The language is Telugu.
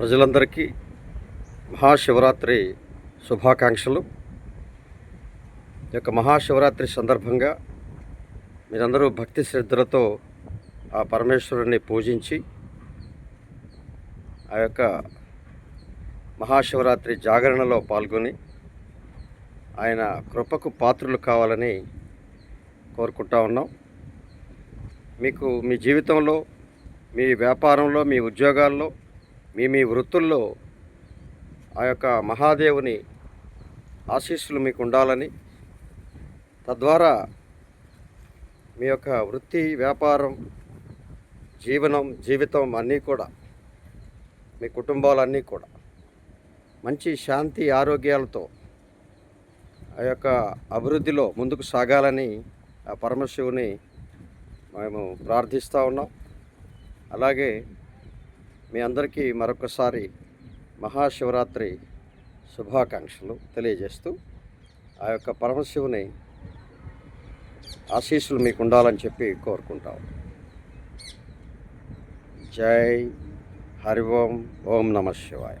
ప్రజలందరికీ మహాశివరాత్రి శుభాకాంక్షలు. ఈ యొక్క మహాశివరాత్రి సందర్భంగా మీరందరూ భక్తి శ్రద్ధలతో ఆ పరమేశ్వరుని పూజించి ఆ యొక్క మహాశివరాత్రి జాగరణలో పాల్గొని ఆయన కృపకు పాత్రులు కావాలని కోరుకుంటా ఉన్నాం. మీకు మీ జీవితంలో మీ వ్యాపారంలో మీ ఉద్యోగాల్లో మీ మీ వృత్తుల్లో ఆ యొక్క మహాదేవుని ఆశీస్సులు మీకు ఉండాలని తద్వారా మీ యొక్క వృత్తి వ్యాపారం జీవనం జీవితం అన్నీ కూడా మీ కుటుంబాలన్నీ కూడా మంచి శాంతి ఆరోగ్యాలతో ఆ యొక్క అభివృద్ధిలో ముందుకు సాగాలని ఆ పరమశివుని మేము ప్రార్థిస్తూ ఉన్నాం. అలాగే మీ అందరికీ మరొకసారి మహాశివరాత్రి శుభాకాంక్షలు తెలియజేస్తూ ఆ యొక్క పరమశివుని ఆశీస్సులు మీకు ఉండాలని చెప్పి కోరుకుంటాం. జై హరి ఓం ఓం నమ శివాయ.